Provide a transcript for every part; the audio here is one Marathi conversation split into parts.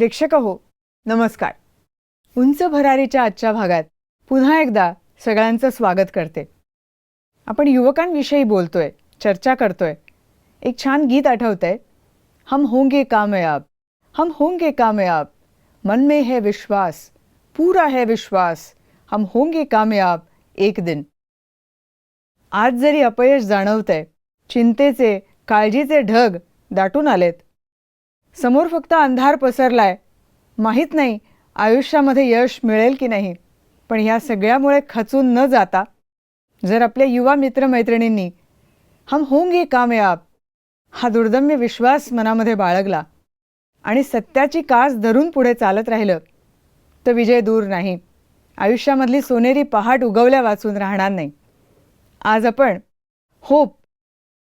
प्रेक्षक हो नमस्कार. उंच भरारीच्या आजच्या भागात पुन्हा एकदा सगळ्यांचं स्वागत करते. आपण युवकांविषयी बोलतोय चर्चा करतोय. एक छान गीत आठवतंय हम होंगे कामयाब हम होंगे कामयाब मन में है विश्वास पूरा है विश्वास हम होंगे कामयाब एक दिन. आज जरी अपयश जाणवतंय चिंतेचे काळजीचे ढग दाटून आलेत. समोर फक्त अंधार पसरलाय. माहीत नाही आयुष्यामध्ये यश मिळेल की नाही पण ह्या सगळ्यामुळे खचून न जाता जर आपल्या युवा मित्रमैत्रिणींनी हम होंगे कामयाब हा दुर्दम्य विश्वास मनामध्ये बाळगला आणि सत्याची कास धरून पुढे चालत राहिलं तर विजय दूर नाही. आयुष्यामधली सोनेरी पहाट उगवल्या वाचून राहणार नाही. आज आपण होप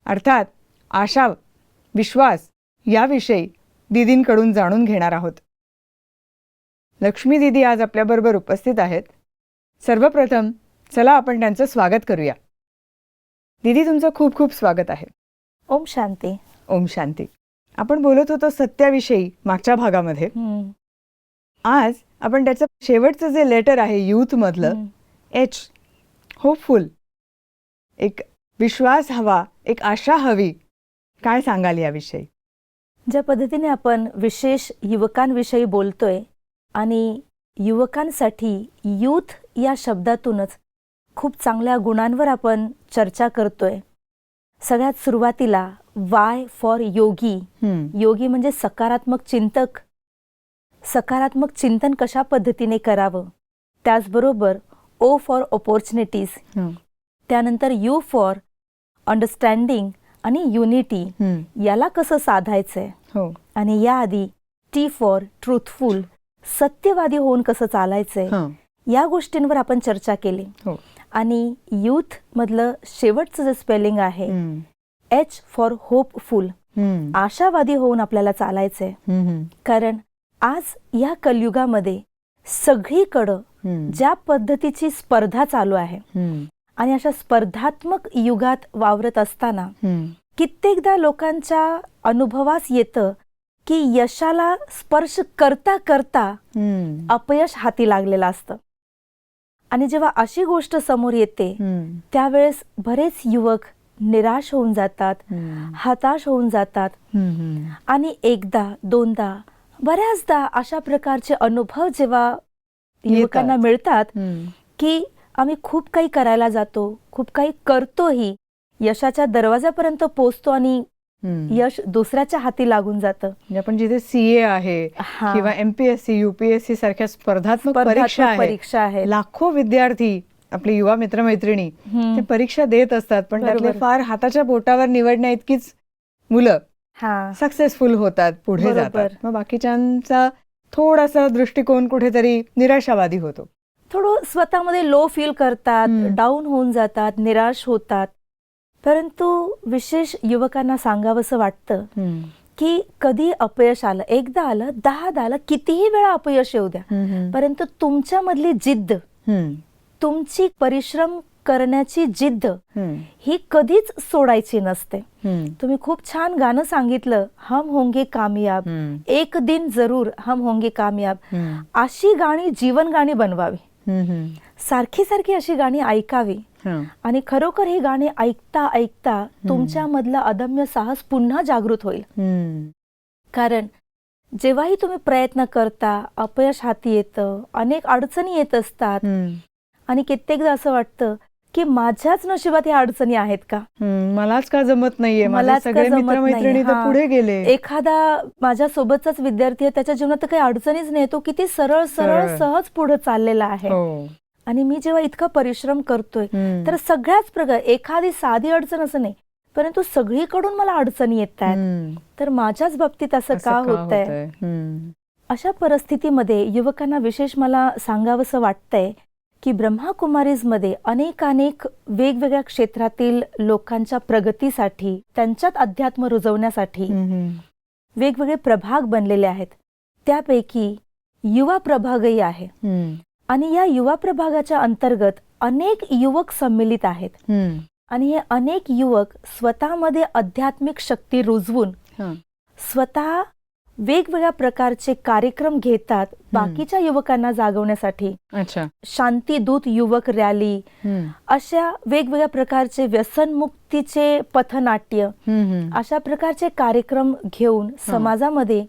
अर्थात आशा विश्वास याविषयी दिदींकडून जाणून घेणार आहोत. लक्ष्मी दिदी आज आपल्याबरोबर उपस्थित आहेत. सर्वप्रथम चला आपण त्यांचं स्वागत करूया. दिदी तुमचं खूप खूप स्वागत आहे. ओम शांती. ओम शांती. आपण बोलत होतो सत्याविषयी मागच्या भागामध्ये. आज आपण त्याचं शेवटचं जे लेटर आहे यूथमधलं एच होपफुल एक विश्वास हवा एक आशा हवी काय सांगाल याविषयी? ज्या पद्धतीने आपण विशेष युवकांविषयी बोलतोय आणि युवकांसाठी यूथ या शब्दातूनच खूप चांगल्या गुणांवर आपण चर्चा करतोय. सगळ्यात सुरुवातीला वाय फॉर योगी योगी म्हणजे सकारात्मक चिंतक. सकारात्मक चिंतन कशा पद्धतीने करावं? त्याचबरोबर ओ फॉर ऑपॉर्च्युनिटीज त्यानंतर यू फॉर अंडरस्टँडिंग आणि युनिटी याला कसं साधायचंय? हो. आणि याआधी टी फॉर ट्रूथफुल सत्यवादी होऊन कसं चालायचंय? या गोष्टींवर आपण चर्चा केली. हो. आणि युथ मधलं शेवटचं जे स्पेलिंग आहे एच फॉर होपफुल आशावादी होऊन आपल्याला चालायचंय. कारण आज या कलयुगामध्ये सगळीकडं ज्या पद्धतीची स्पर्धा चालू आहे आणि अशा स्पर्धात्मक युगात वावरत असताना कित्येकदा लोकांच्या अनुभवास येतं की यशाला स्पर्श करता करता अपयश हाती लागलेलं असतं. आणि जेव्हा अशी गोष्ट समोर येते त्यावेळेस बरेच युवक निराश होऊन जातात हताश होऊन जातात. आणि एकदा दोनदा बऱ्याचदा अशा प्रकारचे अनुभव जेव्हा युवकांना. मिळतात की आम्ही खूप काही करायला जातो खूप काही करतोही यशाच्या दरवाजापर्यंत पोचतो आणि. यश दुसऱ्याच्या हाती लागून जातं म्हणजे आपण जिथे सीए आहे. किंवा एमपीएससी युपीएससी सारख्या स्पर्धात्मक परीक्षा परीक्षा आहे लाखो विद्यार्थी आपले युवा मित्रमैत्रिणी. ते परीक्षा देत असतात पण त्यातले. फार हाताच्या बोटावर निवडण्या इतकीच मुलं सक्सेसफुल होतात पुढे. जातात मग बाकीच्यांचा थोडासा दृष्टिकोन कुठेतरी निराशावादी होतो थोडं स्वतःमध्ये लो फील करतात. डाऊन होऊन जातात निराश होतात परंतु विशेष युवकांना सांगावंसं वाटतं की कधी अपयश आलं एकदा आलं दहा आलं कितीही वेळा अपयश येऊ द्या. परंतु तुमच्यामधली जिद्द. तुमची परिश्रम करण्याची जिद्द. ही कधीच सोडायची नसते. तुम्ही खूप छान गाणं सांगितलं हम होंगे कामयाब. एक दिन जरूर हम होंगे कामयाब. अशी गाणी जीवन गाणी बनवावी. सारखी सारखी अशी गाणी ऐकावी. आणि खरोखर ही गाणी ऐकता ऐकता तुमच्यामधलं अदम्य साहस पुन्हा जागृत होईल. कारण जेव्हाही तुम्ही प्रयत्न करता अपयश हाती येतं अनेक अडचणी येत असतात. आणि कित्येकदा असं वाटतं की माझ्याच नशिबात ह्या अडचणी आहेत का. मलाच का जमत नाहीये सगळे मित्रमैत्रिणी हा. पुढे गेले एखादा माझ्या सोबतचाच विद्यार्थी आहे त्याच्या जीवनात काही अडचणीच नाही तो किती सरळ सरळ. सहज पुढे चाललेला आहे हो आणि मी जेव्हा इतका परिश्रम करतोय. तर सगळ्याच प्रकार एखादी साधी अडचण असं नाही परंतु सगळीकडून मला अडचणी येत आहेत. तर माझ्याच बाबतीत असं का होत आहे. अशा परिस्थितीमध्ये युवकांना विशेष मला सांगावंसं वाटतंय की ब्रह्माकुमारीजमध्ये अनेक अनेक वेगवेगळ्या क्षेत्रातील लोकांच्या प्रगतीसाठी त्यांच्यात अध्यात्म रुजवण्यासाठी. वेगवेगळे प्रभाग बनलेले आहेत त्यापैकी युवा प्रभागही आहे. आणि या युवा प्रभागाच्या अंतर्गत अनेक युवक सम्मिलित आहेत. आणि हे अनेक युवक स्वतःमध्ये आध्यात्मिक शक्ती रुजवून. स्वतः वेगवेगळ्या प्रकारचे कार्यक्रम घेतात बाकीच्या युवकांना जागवण्यासाठी. अच्छा. शांतीदूत युवक रॅली. अशा वेगवेगळ्या प्रकारचे व्यसनमुक्तीचे पथनाट्य. अशा प्रकारचे कार्यक्रम घेऊन समाजामध्ये.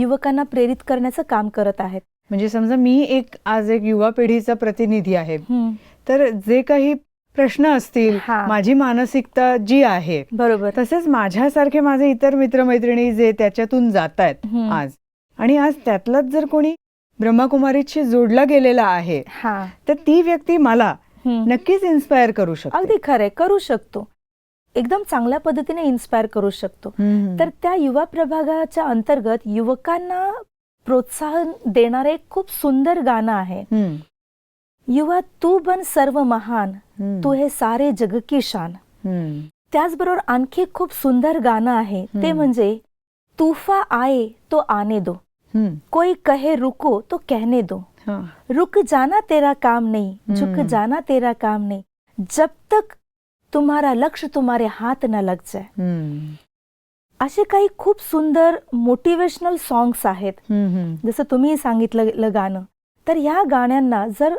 युवकांना प्रेरित करण्याचं काम करत आहेत. म्हणजे समजा मी एक आज एक युवा पिढीचा प्रतिनिधी आहे. तर जे काही प्रश्न असतील. माझी मानसिकता जी आहे बरोबर तसेच माझ्यासारखे माझे इतर मित्रमैत्रिणी जे त्याच्यातून जात आहेत. आज आणि आज त्यातलाच जर कोणी ब्रह्मकुमारीशी जोडला गेलेला आहे तर ती व्यक्ती मला. नक्कीच इन्स्पायर करू शकते अगदी खरंय करू शकतो एकदम चांगल्या पद्धतीने इन्स्पायर करू शकतो. तर त्या युवा प्रभागाच्या अंतर्गत युवकांना प्रोत्साहन देणारं खूप सुंदर गाणं आहे. युवा तू बन सर्व महान. तू हे सारे जग की शान. त्याचबरोबर आणखी खूप सुंदर गाणं आहे ते. म्हणजे तूफा आए तो आने दो. कोई कहे रुको तो कहने दो. रुक जाना तेरा काम नहीं झुक. जाना तेरा काम नहीं जब तक तुम्हारा लक्ष्य तुम्हारे हाथ न लग जाए. असे काही खूप सुंदर मोटिवेशनल सॉंग्स आहेत. जसं तुम्ही सांगितलं गाणं तर ह्या गाण्यांना जर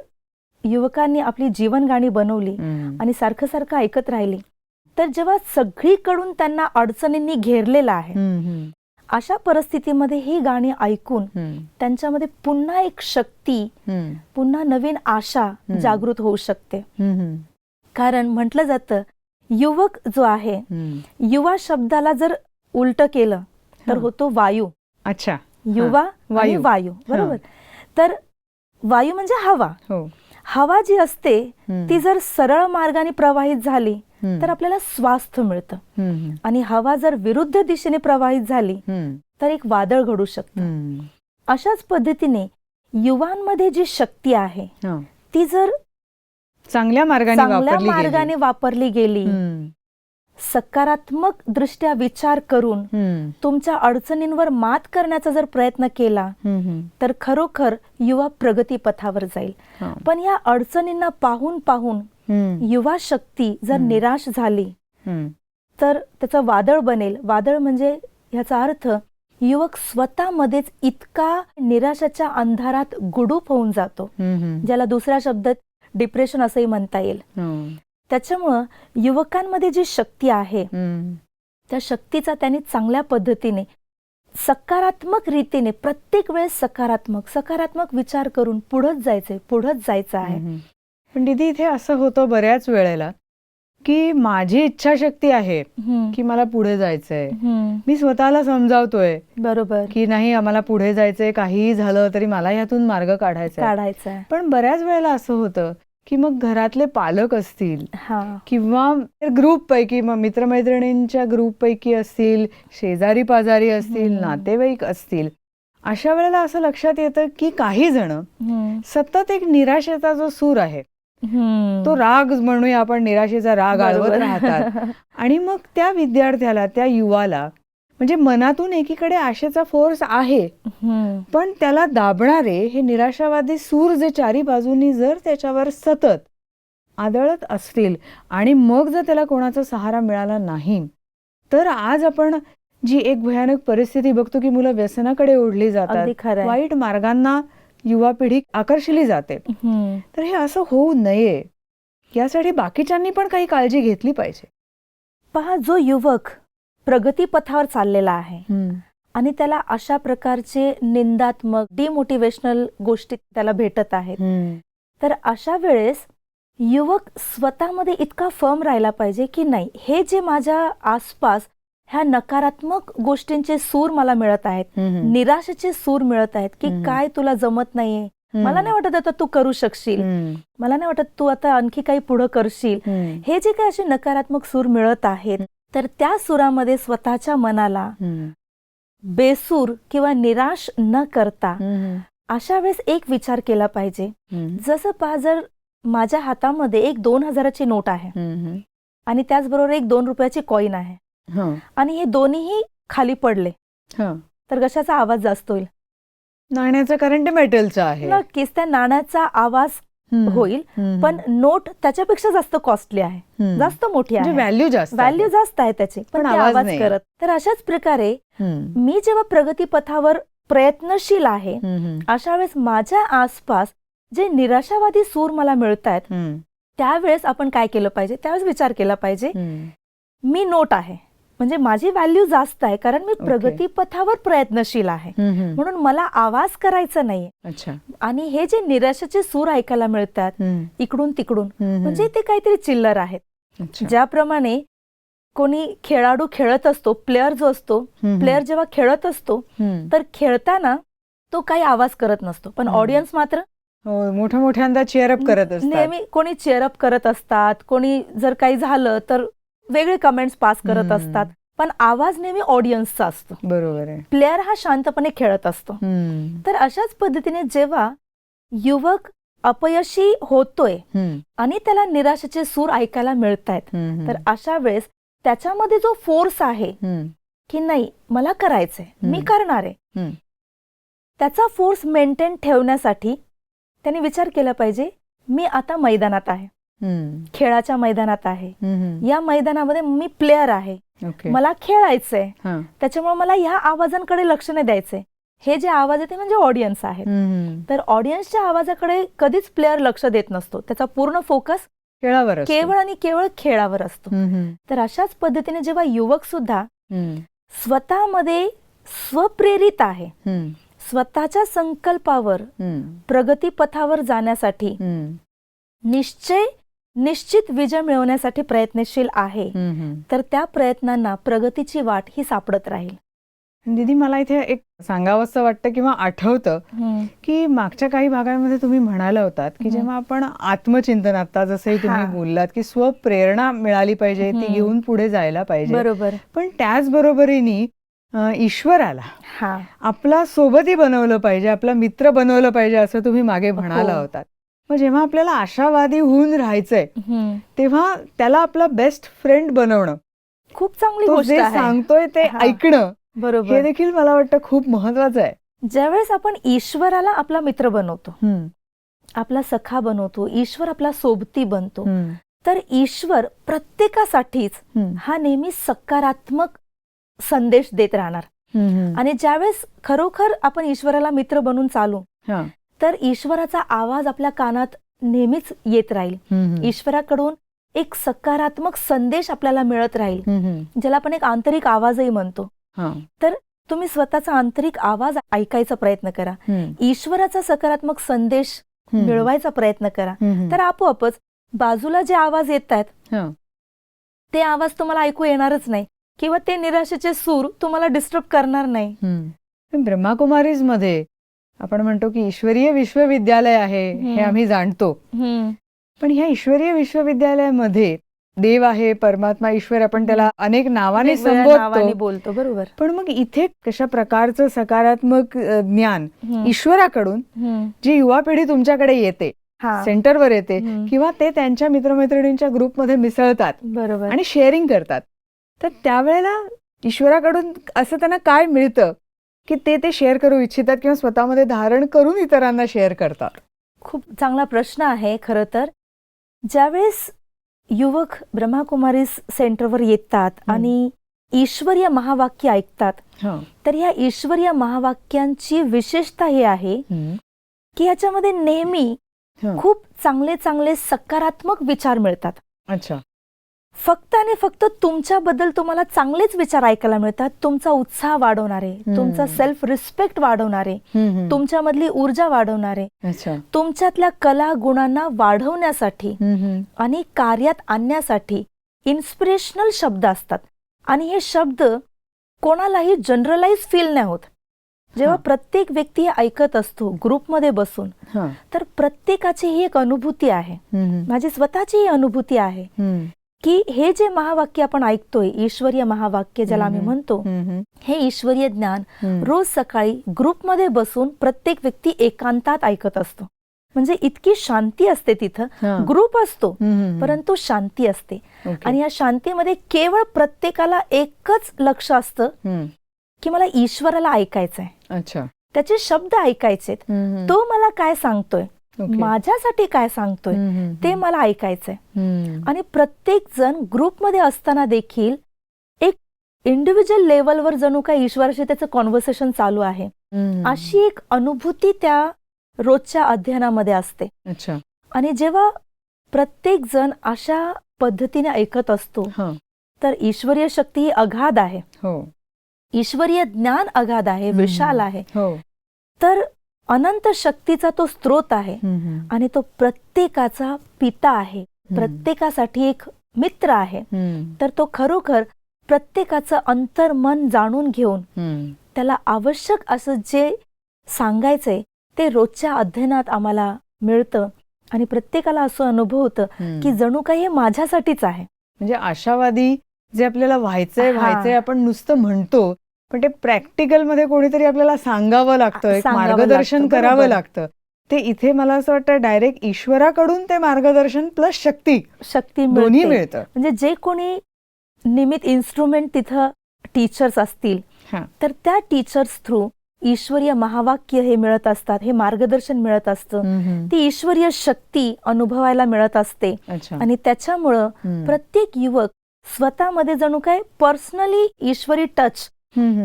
युवकांनी आपली जीवन गाणी बनवली. आणि सारखं सारखं ऐकत राहिली तर जेव्हा सगळीकडून त्यांना अडचणींनी घेरलेलं आहे. अशा परिस्थितीमध्ये ही गाणी ऐकून. त्यांच्यामध्ये पुन्हा एक शक्ती. पुन्हा नवीन आशा जागृत होऊ शकते. कारण म्हटलं जातं युवक जो आहे. युवा शब्दाला जर उलट केलं तर. होतो वायू अच्छा युवा वायू. वायू बरोबर तर वायू म्हणजे हवा हो हवा जी असते. ती जर सरळ मार्गाने प्रवाहित झाली. तर आपल्याला स्वास्थ्य मिळतं. आणि हवा जर विरुद्ध दिशेने प्रवाहित झाली. तर एक वादळ घडू शकतं. अशाच पद्धतीने युवांमध्ये जी शक्ती आहे. ती जर चांगल्या मार्गाने चांगल्या वापरली गेली. मार्गाने वापरली गेली. सकारात्मक दृष्ट्या विचार करून. तुमच्या अडचणींवर मात करण्याचा जर प्रयत्न केला. तर खरोखर युवा प्रगती पथावर जाईल हा. पण या अडचणींना पाहून पाहून. युवा शक्ती जर. निराश झाली. तर त्याचं वादळ बनेल वादळ म्हणजे ह्याचा अर्थ युवक स्वतःमध्येच इतका निराशाच्या अंधारात गुडूप होऊन जातो. ज्याला दुसऱ्या शब्दात डिप्रेशन असंही म्हणता येईल हम्म. त्याच्यामुळं युवकांमध्ये जी शक्ती आहे. त्या शक्तीचा त्यांनी चांगल्या पद्धतीने सकारात्मक रीतीने प्रत्येक वेळेस सकारात्मक सकारात्मक विचार करून पुढंच जायचंय पुढंच जायचं आहे. पण दीदी इथे असं होतं बऱ्याच वेळेला की माझी इच्छाशक्ती आहे की मला पुढे जायचंय मी स्वतःला समजावतोय बरोबर की नाही आम्हाला पुढे जायचंय काहीही झालं तरी मला यातून मार्ग काढायचा आहे. काढायचं आहे पण बऱ्याच वेळेला असं होतं की मग घरातले पालक असतील हा किंवा ग्रुप पैकी मग मित्रमैत्रिणींच्या ग्रुप पैकी असतील शेजारी पाजारी असतील. नातेवाईक असतील अशा वेळेला असं लक्षात येतं की काही जण सतत एक निराशेचा जो सूर आहे. तो राग म्हणूया आपण निराशेचा राग आळवत. राहतात आणि मग त्या विद्यार्थ्याला त्या युवाला म्हणजे मनातून एकीकडे आशेचा फोर्स आहे. पण त्याला दाबणारे हे निराशावादी सूर जे चारी बाजूनी जर त्याच्यावर सतत आदळत असतील आणि मग जर त्याला कोणाचा सहारा मिळाला नाही तर आज आपण जी एक भयानक परिस्थिती बघतो की मुलं व्यसनाकडे ओढली जातात. वाईट मार्गांना युवा पिढी आकर्षली जाते. तर हे असं होऊ नये यासाठी बाकीच्यांनी पण काही काळजी घेतली पाहिजे. पहा जो युवक प्रगतीपथावर चाललेला आहे. आणि त्याला अशा प्रकारचे निंदात्मक डिमोटिवेशनल गोष्टी त्याला भेटत आहेत. तर अशा वेळेस युवक स्वतःमध्ये इतका फर्म राहिला पाहिजे की नाही हे जे माझ्या आसपास ह्या नकारात्मक गोष्टींचे सूर मला मिळत आहेत निराशेचे सूर मिळत आहेत की. काय तुला जमत नाहीये. मला नाही वाटत आता तू करू शकशील. मला नाही वाटत तू आता आणखी काही पुढं करशील. हे जे काही असे नकारात्मक सूर मिळत आहेत तर त्या सुरामध्ये स्वतःच्या मनाला बेसूर किंवा निराश न करता अशा वेळेस एक विचार केला पाहिजे. जसं पहा जर माझ्या हातामध्ये एक दोन हजाराची नोट आहे आणि त्याचबरोबर एक दोन रुपयाची कॉईन आहे आणि हे दोन्हीही खाली पडले तर कशाचा आवाज जास्त होईल? नाण्याचं कारण ते मेटलचं आहे. नक्कीच त्या नाण्याचा आवाज. होईल. पण नोट त्याच्यापेक्षा जास्त कॉस्टली आहे. जास्त मोठी म्हणजे आहे व्हॅल्यू जास्त व्हॅल्यू जास्त आहे त्याची पण आवाज. करत तर अशाच प्रकारे. मी जेव्हा प्रगतीपथावर प्रयत्नशील आहे. अशा वेळेस माझ्या आसपास जे निराशावादी सूर मला मिळत आहेत. त्यावेळेस आपण काय केलं पाहिजे त्यावेळेस विचार केला पाहिजे. मी नोट आहे म्हणजे माझी व्हॅल्यू जास्त आहे कारण मी. प्रगतीपथावर प्रयत्नशील आहे. म्हणून मला आवाज करायचा अच्छा आणि हे जे निराशाचे सूर ऐकायला मिळतात. इकडून तिकडून. म्हणजे ते काहीतरी चिल्लर आहेत. ज्याप्रमाणे कोणी खेळाडू खेळत असतो प्लेअर जो असतो. प्लेअर जेव्हा खेळत असतो. तर खेळताना तो काही आवाज करत नसतो पण. ऑडियन्स मात्र हो मोठ्या मोठ्यांदा चेअरअप करत असतात नेहमी कोणी चेअरअप करत असतात कोणी जर काही झालं तर वेगळे कमेंट्स पास करत. असतात पण आवाज नेहमी ऑडियन्सचा असतो बरोबर आहे प्लेअर हा शांतपणे खेळत असतो. तर अशाच पद्धतीने जेव्हा युवक अपयशी होतोय. आणि त्याला निराशेचे सूर ऐकायला मिळत आहेत. तर अशा वेळेस त्याच्यामध्ये जो फोर्स आहे. की नाही मला करायचंय मी. करणार आहे. त्याचा फोर्स मेंटेन ठेवण्यासाठी त्याने विचार केला पाहिजे मी आता मैदानात आहे. खेळाच्या मैदानात आहे. या मैदानामध्ये मी प्लेअर आहे मला खेळायचंय. त्याच्यामुळे मला ह्या आवाजांकडे लक्ष नाही द्यायचंय हे जे आवाज आहे ते म्हणजे ऑडियन्स आहेत. तर ऑडियन्सच्या आवाजाकडे कधीच प्लेअर लक्ष देत नसतो त्याचा पूर्ण फोकस खेळावर. केवळ आणि केवळ खेळावर असतो. तर अशाच पद्धतीने जेव्हा युवक सुद्धा. स्वतःमध्ये स्वप्रेरित आहे. स्वतःच्या संकल्पावर. प्रगतीपथावर जाण्यासाठी. निश्चय निश्चित विजय मिळवण्यासाठी प्रयत्नशील आहे. तर त्या प्रयत्नांना प्रगतीची वाट ही सापडत राहील दीदी मला इथे एक सांगावंसं वाटतं किंवा आठवतं की मागच्या काही भागांमध्ये तुम्ही म्हणाला होतात की. जेव्हा आपण आत्मचिंतन आता जसंही तुम्ही. बोललात की स्वप्रेरणा मिळाली पाहिजे ती. घेऊन पुढे जायला पाहिजे बरोबर पण त्याच बरोबरीने ईश्वराला हा आपला सोबती बनवलं पाहिजे आपला मित्र बनवलं पाहिजे असं तुम्ही मागे म्हणाला हो. होतात मग जेव्हा आपल्याला आशावादी होऊन राहायचंय तेव्हा त्याला आपला बेस्ट फ्रेंड बनवणं खूप चांगली गोष्ट जे सांगतोय ते हा. ऐकणं हे बरोबर देखील मला वाटतं खूप महत्वाचं आहे ज्यावेळेस आपण ईश्वराला आपला मित्र बनवतो. आपला सखा बनवतो ईश्वर आपला सोबती बनतो. तर ईश्वर प्रत्येकासाठीच. हा नेहमी सकारात्मक संदेश देत राहणार. आणि ज्यावेळेस खरोखर आपण ईश्वराला मित्र बनून चालू हा. तर ईश्वराचा आवाज आपल्या कानात नेहमीच येत राहील. ईश्वराकडून एक सकारात्मक संदेश आपल्याला मिळत राहील. ज्याला आपण एक आंतरिक आवाजही म्हणतो हा. तुम्ही स्वतःचा आंतरिक आवाज ऐकायचा प्रयत्न करा. ईश्वराचा सकारात्मक संदेश. मिळवायचा प्रयत्न करा. तर आपोआपच बाजूला जे आवाज येत आहेत हा. ते आवाज तुम्हाला ऐकू येणारच नाही किंवा ते निराशेचे सूर तुम्हाला डिस्टर्ब करणार नाही. ब्रह्माकुमारीजमध्ये आपण म्हणतो की ईश्वरीय विश्वविद्यालय आहे हे. आम्ही जाणतो पण ह्या ईश्वरीय विश्वविद्यालयामध्ये देव आहे परमात्मा ईश्वर आपण त्याला अनेक नावाने संबोधतो बोलतो बरोबर पण मग इथे कशा प्रकारचं सकारात्मक ज्ञान. ईश्वराकडून. जी युवा पिढी तुमच्याकडे येते. सेंटरवर येते. किंवा ते त्यांच्या मित्रमैत्रिणींच्या ग्रुपमध्ये मिसळतात बरोबर आणि शेअरिंग करतात तर त्यावेळेला ईश्वराकडून असं त्यांना काय मिळतं की ते ते शेअर करू इच्छितात किंवा स्वतःमध्ये धारण करून इतरांना शेअर करतात. खूप चांगला प्रश्न आहे खरं तर. ज्यावेळेस युवक ब्रह्माकुमारी सेंटरवर येतात. आणि ईश्वरीय महावाक्य ऐकतात तर ह्या ईश्वरीय महावाक्यांची विशेषता ही आहे की याच्यामध्ये नेहमी हं. खूप चांगले चांगले सकारात्मक विचार मिळतात. अच्छा. फक्त आणि फक्त तुमच्याबद्दल तुम्हाला चांगलेच विचार ऐकायला मिळतात तुमचा उत्साह वाढवणारे. तुमचा सेल्फ रिस्पेक्ट वाढवणारे तुम तुमच्यामधली ऊर्जा वाढवणारे तुमच्यातल्या कला गुणांना वाढवण्यासाठी आणि कार्यात आणण्यासाठी इन्स्पिरेशनल शब्द असतात आणि हे शब्द कोणालाही जनरलाइज फील नाही होत जेव्हा. प्रत्येक व्यक्ती ऐकत असतो ग्रुपमध्ये बसून. तर प्रत्येकाची ही एक अनुभूती आहे. माझी स्वतःची ही अनुभूती आहे. की हे जे महावाक्य आपण ऐकतोय ईश्वरीय महावाक्य ज्याला आम्ही. म्हणतो. हे ईश्वरीय ज्ञान. रोज सकाळी ग्रुपमध्ये बसून प्रत्येक व्यक्ती एकांतात ऐकत असतो म्हणजे इतकी शांती असते. तिथं ग्रुप असतो. परंतु शांती असते. आणि या शांतीमध्ये केवळ प्रत्येकाला एकच लक्ष असतं. की मला ईश्वराला ऐकायचंय अच्छा त्याचे शब्द ऐकायचेत. तो मला काय सांगतोय. माझ्यासाठी काय सांगतोय. ते मला ऐकायचंय. आणि प्रत्येक जण ग्रुपमध्ये असताना देखील एक इंडिव्हिज्युअल लेवलवर जणू काय ईश्वराशी त्याचं कॉन्व्हर्सेशन चालू आहे. अशी एक अनुभूती त्या रोजच्या अध्ययनामध्ये असते. अच्छा. आणि जेव्हा प्रत्येक जण अशा पद्धतीने ऐकत असतो तर ईश्वरीय शक्ती ही अगाध आहे. हो. ईश्वरीय ज्ञान अगाध आहे. विशाल आहे. हो. तर अनंत शक्तीचा तो स्रोत आहे. आणि तो प्रत्येकाचा पिता आहे प्रत्येकासाठी एक मित्र आहे. तर तो खरोखर प्रत्येकाचं अंतर्मन जाणून घेऊन. त्याला आवश्यक असं जे सांगायचंय ते रोजच्या अध्ययनात आम्हाला मिळतं आणि प्रत्येकाला असं अनुभव होतं. की जणू काही हे माझ्यासाठीच आहे म्हणजे आशावादी जे आपल्याला व्हायचंय. व्हायचंय आपण नुसतं म्हणतो पण ते प्रॅक्टिकलमध्ये कोणीतरी आपल्याला सांगावं लागतं एक मार्गदर्शन करावं. लागतं ते इथे मला असं वाटतं डायरेक्ट ईश्वराकडून ते मार्गदर्शन प्लस शक्ती शक्ती दोन्ही मिळते म्हणजे जे कोणी निमित इन्स्ट्रुमेंट तिथं टीचर्स असतील. तर त्या टीचर्स थ्रू ईश्वरीय महावाक्य हे मिळत असतात हे मार्गदर्शन मिळत असतं. ती ईश्वरीय शक्ती अनुभवायला मिळत असते आणि त्याच्यामुळं. प्रत्येक युवक स्वतःमध्ये जणू काय पर्सनली ईश्वरी टच.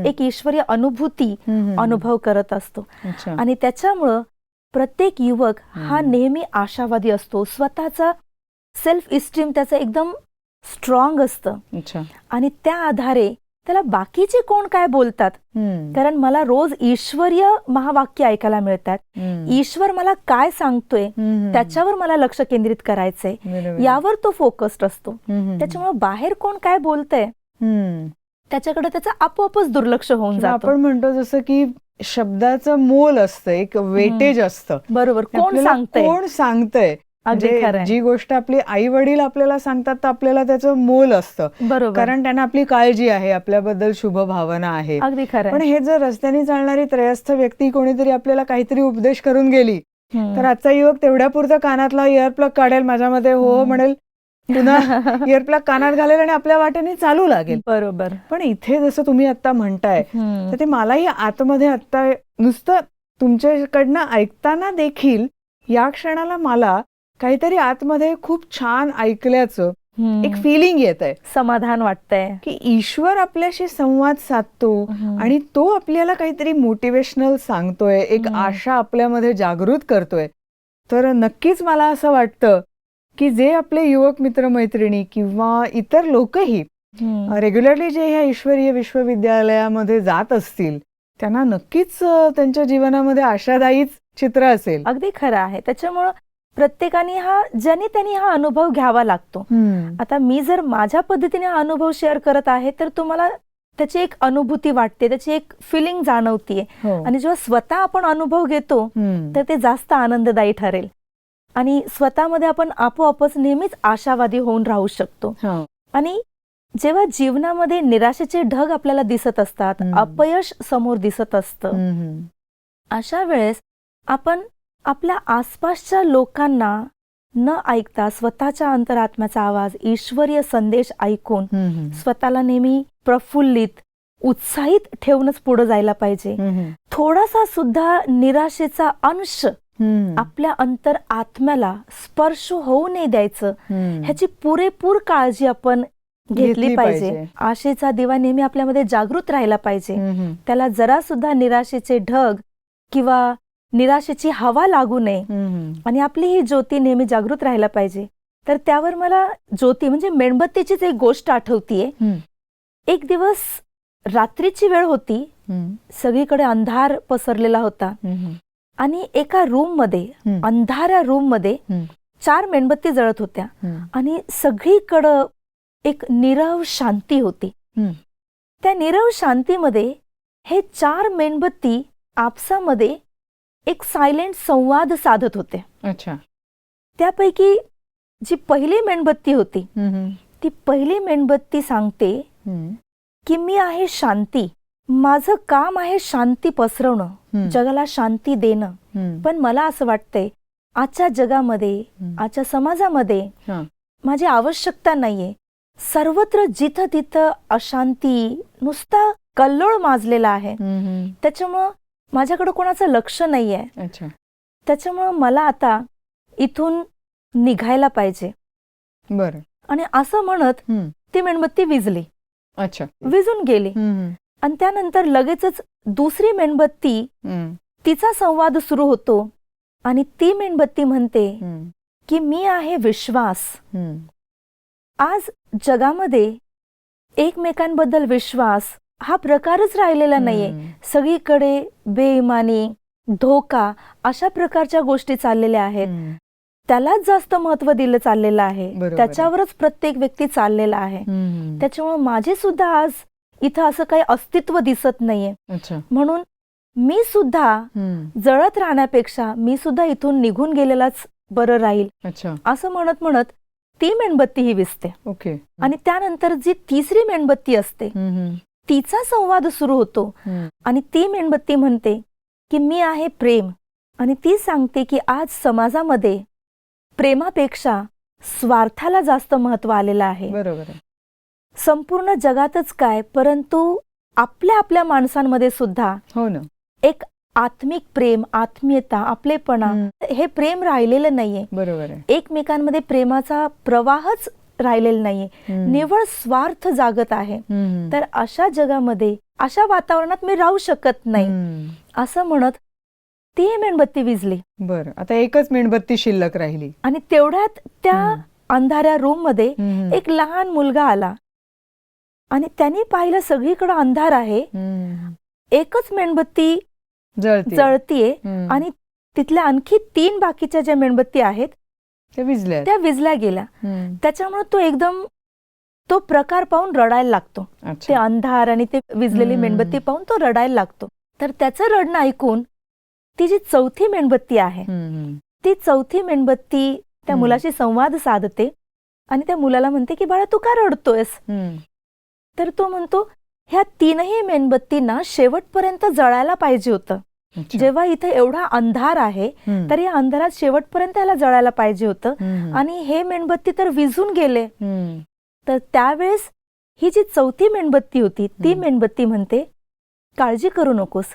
एक ईश्वरीय अनुभूती. अनुभव करत असतो आणि त्याच्यामुळं प्रत्येक युवक हा. नेहमी आशावादी असतो स्वतःचा सेल्फ इस्टीम त्याचं एकदम स्ट्रॉंग असतं आणि त्या आधारे त्याला बाकीचे कोण काय बोलतात. कारण मला रोज ईश्वरीय महावाक्य ऐकायला मिळतात. ईश्वर मला काय सांगतोय. त्याच्यावर मला लक्ष केंद्रित करायचंय. यावर तो फोकस्ड असतो. त्याच्यामुळे बाहेर कोण काय बोलतंय. त्याच्याकडे त्याचं आपोआपच दुर्लक्ष होऊन जातं. आपण म्हणतो जसं की शब्दाचं मोल असतं एक वेटेज असतं. बरोबर. कोण सांगतंय? कोण सांगतंय? म्हणजे जी गोष्ट आपली आई वडील आपल्याला सांगतात तर आपल्याला त्याचं मोल असतं. बरोबर. कारण त्यांना आपली काळजी आहे आपल्याबद्दल शुभ भावना आहे अगदी खरंय. पण हे जर रस्त्याने चालणारी त्रयस्थ व्यक्ती कोणीतरी आपल्याला काहीतरी उपदेश करून गेली. तर आजचा युवक तेवढ्या पुरतं कानातला इयरप्लग काढेल माझ्यामध्ये हो. म्हणेल पुन्हा इयरप्लग कानात घालेल आणि आपल्या वाटेने चालू लागेल बरोबर पण इथे जसं तुम्ही आता म्हणताय. तर ते मलाही आतमध्ये आता नुसतं तुमच्याकडनं ऐकताना देखील या क्षणाला मला काहीतरी आतमध्ये खूप छान ऐकल्याचं. एक फिलिंग येत आहे समाधान वाटतंय की ईश्वर आपल्याशी संवाद साधतो. आणि तो आपल्याला काहीतरी मोटिवेशनल सांगतोय एक. आशा आपल्यामध्ये जागृत करतोय तर नक्कीच मला असं वाटतं की जे आपले युवक मित्र मैत्रिणी किंवा इतर लोकही. रेग्युलरली जे ह्या ईश्वरीय विश्वविद्यालयामध्ये जात असतील त्यांना नक्कीच त्यांच्या जीवनामध्ये आशादायीच चित्र असेल अगदी खरं आहे त्याच्यामुळं प्रत्येकाने हा ज्याने त्यांनी हा अनुभव घ्यावा लागतो आता मी जर माझ्या पद्धतीने हा अनुभव शेअर करत आहे तर तुम्हाला त्याची एक अनुभूती वाटते त्याची एक फिलिंग जाणवतीये हो. आणि जेव्हा स्वतः आपण अनुभव घेतो. तर ते जास्त आनंददायी ठरेल आणि स्वतःमध्ये आपण आपोआपच नेहमीच आशावादी होऊन राहू शकतो हा. आणि जेव्हा जीवनामध्ये निराशेचे ढग आपल्याला दिसत असतात. अपयश समोर दिसत असतं. अशा वेळेस आपण आपल्या आसपासच्या लोकांना न ऐकता स्वतःच्या अंतरात्म्याचा आवाज ईश्वरीय संदेश ऐकून. स्वतःला नेहमी प्रफुल्लित उत्साहित ठेवूनच पुढे जायला पाहिजे. थोडासा सुद्धा निराशेचा अंश. आपल्या अंतर आत्म्याला स्पर्श होऊ नये द्यायचं. ह्याची पुरेपूर काळजी आपण घेतली पाहिजे. आशेचा दिवा नेहमी आपल्यामध्ये जागृत राहिला पाहिजे. त्याला जरा सुद्धा निराशेचे ढग किंवा निराशेची हवा लागू नये. आणि आपली ही ज्योती नेहमी जागृत राहायला पाहिजे तर त्यावर मला ज्योती म्हणजे मेणबत्तीचीच एक गोष्ट आठवतीये. एक दिवस रात्रीची वेळ होती. सगळीकडे अंधार पसरलेला होता. आणि एका रूममध्ये. अंधाऱ्या रूममध्ये हम्म. चार मेणबत्ती जळत होत्या. आणि सगळीकडं एक निरव शांती होती. त्या निरव शांतीमध्ये हे चार मेणबत्ती आपसामध्ये एक सायलेंट संवाद साधत होते अच्छा त्यापैकी जी पहिली मेणबत्ती होती. ती पहिली मेणबत्ती सांगते. की मी आहे शांती माझं काम आहे शांती पसरवणं. जगाला शांती देणं. पण मला असं वाटतंय आजच्या जगामध्ये. आजच्या समाजामध्ये. माझी आवश्यकता नाहीये सर्वत्र जिथं तिथं अशांती नुसता कल्लोळ माजलेला आहे. त्याच्यामुळं माझ्याकडे कोणाचं लक्ष नाहीये त्याच्यामुळं मला आता इथून निघायला पाहिजे बरं आणि असं म्हणत. ती मेणबत्ती विजली अच्छा विजून गेली आणि त्यानंतर लगेचच दुसरी मेणबत्ती. तिचा संवाद सुरू होतो आणि ती मेणबत्ती म्हणते. की मी आहे विश्वास. आज जगामध्ये एकमेकांबद्दल विश्वास हा प्रकारच राहिलेला नाहीये. सगळीकडे बेईमानी धोका अशा प्रकारच्या गोष्टी चाललेल्या आहेत. त्यालाच जास्त महत्त्व दिलं चाललेलं आहे. त्याच्यावरच प्रत्येक व्यक्ती चाललेला आहे. त्याच्यामुळे माझे सुद्धा आज इथं असं काही अस्तित्व दिसत नाहीये. म्हणून मी सुद्धा. जळत राहण्यापेक्षा मी सुद्धा इथून निघून गेलेलाच बरं राहील. अच्छा. असं म्हणत म्हणत ती मेणबत्ती ही विसते. ओके. आणि त्यानंतर जी तिसरी मेणबत्ती असते. तिचा संवाद सुरू होतो. आणि ती मेणबत्ती म्हणते की मी आहे प्रेम. आणि ती सांगते की आज समाजामध्ये प्रेमापेक्षा स्वार्थाला जास्त महत्त्व आलेलं आहे. बरोबर आहे. संपूर्ण जगातच काय परंतु आपल्या आपल्या माणसांमध्ये सुद्धा हो ना एक आत्मिक प्रेम आत्मीयता आपलेपणा. हे प्रेम राहिलेलं नाहीये बरोबर एकमेकांमध्ये प्रेमाचा प्रवाहच राहिलेला नाहीये. निव्वळ स्वार्थ जागत आहे. तर अशा जगामध्ये अशा वातावरणात मी राहू शकत नाही. असं म्हणत ती मेणबत्ती विजली बरं आता एकच मेणबत्ती शिल्लक राहिली आणि तेवढ्यात त्या. अंधाऱ्या रूममध्ये. एक लहान मुलगा आला आणि त्यांनी पाहिलं सगळीकडे अंधार आहे. एकच मेणबत्ती जळते जळतीये. आणि तिथल्या आणखी तीन बाकीच्या ज्या मेणबत्ती आहेत विजल्या त्या विजल्या गेल्या. त्याच्यामुळे तो एकदम तो प्रकार पाहून रडायला लागतो ते अंधार आणि ते विजलेली. मेणबत्ती पाहून तो रडायला लागतो तर त्याचं रडणं ऐकून ती जी चौथी मेणबत्ती आहे. ती चौथी मेणबत्ती त्या. मुलाशी संवाद साधते आणि त्या मुलाला म्हणते की बाळा तू का रडतोयस. तर तो म्हणतो ह्या तीनही मेणबत्तींना शेवटपर्यंत जळायला पाहिजे होतं. जेव्हा इथे एवढा अंधार आहे. तर या अंधारात शेवटपर्यंत याला जळायला पाहिजे होतं. आणि हे मेणबत्ती तर विझून गेले. तर त्यावेळेस ही जी चौथी मेणबत्ती होती ती. मेणबत्ती म्हणते काळजी करू नकोस.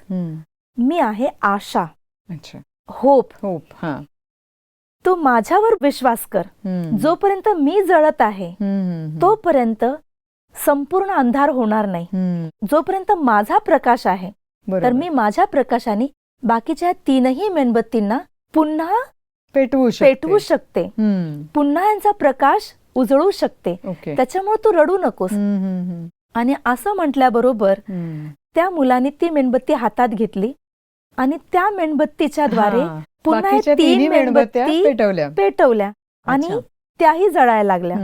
मी आहे आशा होप होप हा तू माझ्यावर विश्वास कर. जोपर्यंत मी जळत आहे. तोपर्यंत संपूर्ण अंधार होणार नाही. जोपर्यंत माझा प्रकाश आहे. तर मी माझ्या प्रकाशाने बाकीच्या तीनही मेणबत्तींना पुन्हा पेटवू शकते पेटवू शकते. पुन्हा यांचा प्रकाश उजळू शकते त्याच्यामुळे तू रडू नकोस. आणि असं म्हटल्याबरोबर. त्या मुलाने ती मेणबत्ती हातात घेतली आणि त्या मेणबत्तीच्या द्वारे. पुन्हा तीन मेणबत्त्या मेणबत्ती पेटवल्या पेटवल्या आणि. त्याही जळायला लागल्या.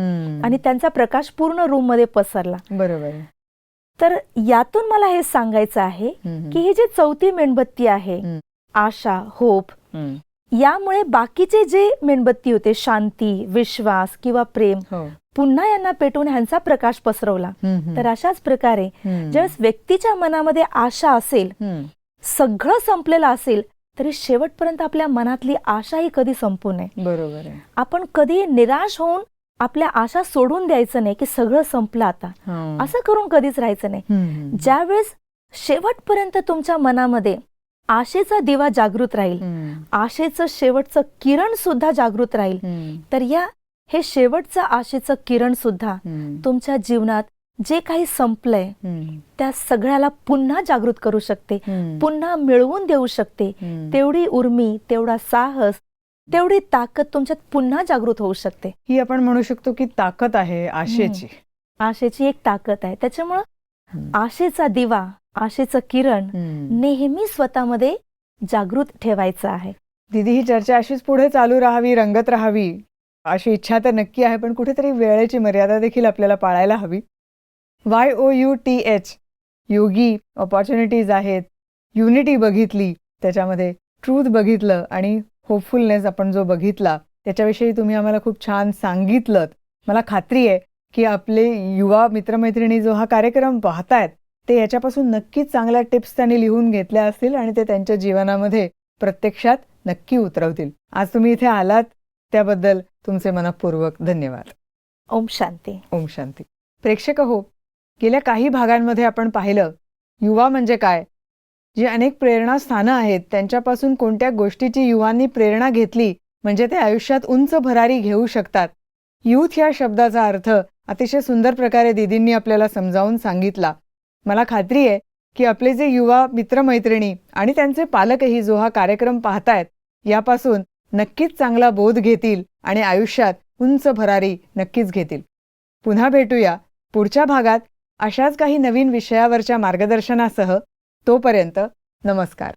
आणि त्यांचा प्रकाश पूर्ण रूममध्ये पसरला बरोबर. तर यातून मला हे सांगायचं आहे. की ही जी चौथी मेणबत्ती आहे. आशा होप. यामुळे बाकीचे जे मेणबत्ती होते शांती विश्वास किंवा प्रेम हो पुन्हा यांना पेटवून ह्यांचा प्रकाश पसरवला. तर अशाच प्रकारे. ज्यावेळेस व्यक्तीच्या मनामध्ये आशा असेल. सगळं संपलेलं असेल तरी शेवटपर्यंत आपल्या मनातली आशाही कधी संपू नये बरोबर आहे आपण कधी निराश होऊन आपल्या आशा सोडून द्यायचं नाही की सगळं संपलं आता हा. असं करून कधीच राहायचं नाही. ज्यावेळेस शेवटपर्यंत तुमच्या मनामध्ये आशेचा दिवा जागृत राहील. आशेचं शेवटचं किरण सुद्धा जागृत राहील. तर या हे शेवटचं आशेचं किरण सुद्धा. तुमच्या जीवनात जे काही संपलंय. त्या सगळ्याला पुन्हा जागृत करू शकते. पुन्हा मिळवून देऊ शकते. तेवढी उर्मी तेवढा साहस तेवढी ताकद तुमच्यात पुन्हा जागृत होऊ शकते ही आपण म्हणू शकतो की ताकद आहे आशेची आशेची एक ताकद आहे त्याच्यामुळं. आशेचा दिवा आशेचं किरण. नेहमी स्वतःमध्ये जागृत ठेवायचं आहे दीदी ही चर्चा अशीच पुढे चालू राहावी रंगत राहावी अशी इच्छा तर नक्की आहे पण कुठेतरी वेळेची मर्यादा देखील आपल्याला पाळायला हवी Y O U T H योगी ऑपॉर्च्युनिटीज आहेत. युनिटी बघितली त्याच्यामध्ये ट्रूथ बघितलं आणि होपफुलनेस आपण जो बघितला त्याच्याविषयी तुम्ही आम्हाला खूप छान सांगितलं मला खात्री आहे की आपले युवा मित्रमैत्रिणी जो हा कार्यक्रम पाहतायत ते याच्यापासून नक्कीच चांगल्या टिप्स त्यांनी लिहून घेतल्या असतील आणि ते त्यांच्या जीवनामध्ये प्रत्यक्षात नक्की उतरवतील. आज तुम्ही इथे आलात त्याबद्दल तुमचे मनपूर्वक धन्यवाद. ओम शांती. ओम शांती. प्रेक्षक हो गेल्या काही भागांमध्ये आपण पाहिलं युवा म्हणजे काय? जी अनेक प्रेरणास्थानं आहेत त्यांच्यापासून कोणत्या गोष्टीची युवांनी प्रेरणा घेतली म्हणजे ते आयुष्यात उंच भरारी घेऊ शकतात? यूथ या शब्दाचा अर्थ अतिशय सुंदर प्रकारे दिदींनी आपल्याला समजावून सांगितला. मला खात्री आहे की आपले जे युवा मित्रमैत्रिणी आणि त्यांचे पालकही जो हा कार्यक्रम पाहतायत यापासून नक्कीच चांगला बोध घेतील आणि आयुष्यात उंच भरारी नक्कीच घेतील. पुन्हा भेटूया. पुढच्या भागात अशाच काही नवीन विषयावरच्या मार्गदर्शनासह तोपर्यंत नमस्कार.